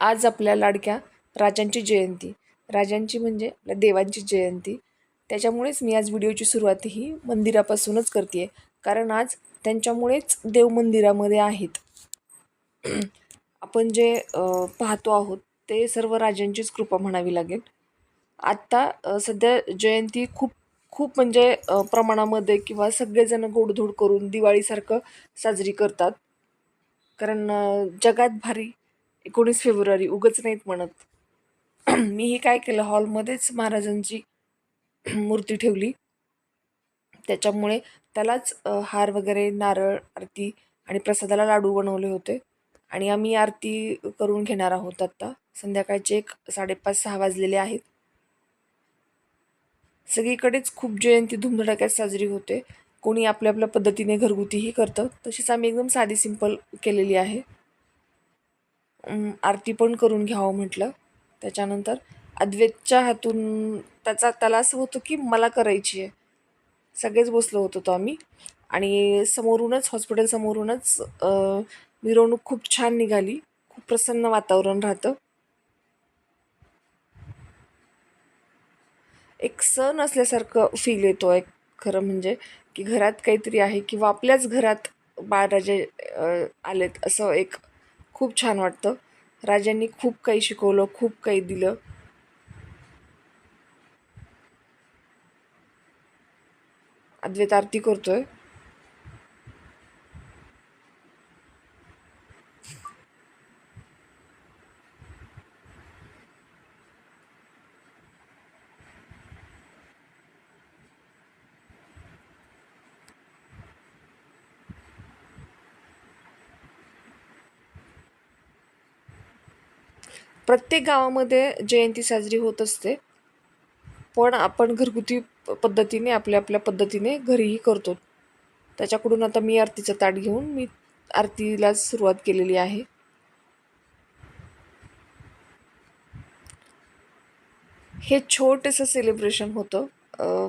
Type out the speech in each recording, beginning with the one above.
आज आपल्या लाडक्या राजांची जयंती. राजांची म्हणजे आपल्या देवांची जयंती. त्याच्यामुळेच मी आज व्हिडिओची सुरुवात ही मंदिरापासूनच करते कारण आज त्यांच्यामुळेच देव मंदिरामध्ये आहेत. आपण जे पाहतो आहोत ते सर्व राजांचीच कृपा म्हणावी लागेल. आत्ता सध्या जयंती खूप खूप म्हणजे प्रमाणामध्ये किंवा सगळेजण गोडधोड करून दिवाळीसारखं साजरी करतात. कारण जगात भारी एकोणीस फेब्रुवारी उगच नाहीत म्हणत. मीही काय केलं हॉलमध्येच महाराजांची मूर्ती ठेवली. त्याच्यामुळे त्यालाच हार वगैरे नारळ आरती आणि प्रसादाला लाडू बनवले होते. आणि आम्ही आरती करून घेणार आहोत आत्ता संध्याकाळचे एक साडेपाच सहा वाजलेले आहेत. सगळीकडेच खूप जयंती धुमधडाक्यात साजरी होते. कोणी आपल्या आपल्या पद्धतीने घरगुतीही करतं. तशीच आम्ही एकदम साधी सिंपल केलेली आहे. आरती पण करून घ्यावं म्हटलं. त्याच्यानंतर अद्वैतच्या हातून त्याचा त्याला असं होतं की मला करायची आहे. सगळेच बसलो होतो तो आम्ही. आणि समोरूनच हॉस्पिटल समोरूनच मिरवणूक खूप छान निघाली. खूप प्रसन्न वातावरण राहतं. एक सण असल्यासारखं फील येतो एक खरं म्हणजे की घरात काहीतरी आहे किंवा आपल्याच घरात बाळराजे आलेत असं एक खूप छान वाटतं. राजांनी खूप काही शिकवलं खूप काही दिलं. अद्वैत आरती करतोय. प्रत्येक गावामध्ये जयंती साजरी होत असते. पण आपण घरगुती प- पद्धतीने आपल्या आपल्या पद्धतीने घरीही करतो. त्याच्याकडून आता मी आरतीचं ताट घेऊन मी आरतीला सुरुवात केलेली आहे. हे छोटंसं सेलिब्रेशन होतं.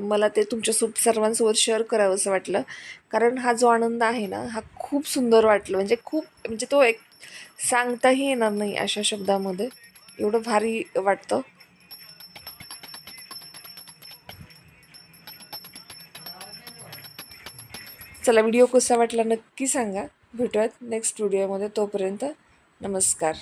मला ते तुमच्यासोबत सर्वांसोबत शेअर करावं असं वाटलं. कारण हा जो आनंद आहे ना हा खूप सुंदर वाटलं. म्हणजे खूप म्हणजे तो एक सांगताही येणार नाही अशा शब्दामध्ये. एवढं भारी वाटतं. चला व्हिडिओ कसा वाटला नक्की सांगा. भेटूयात नेक्स्ट व्हिडिओमध्ये तोपर्यंत नमस्कार.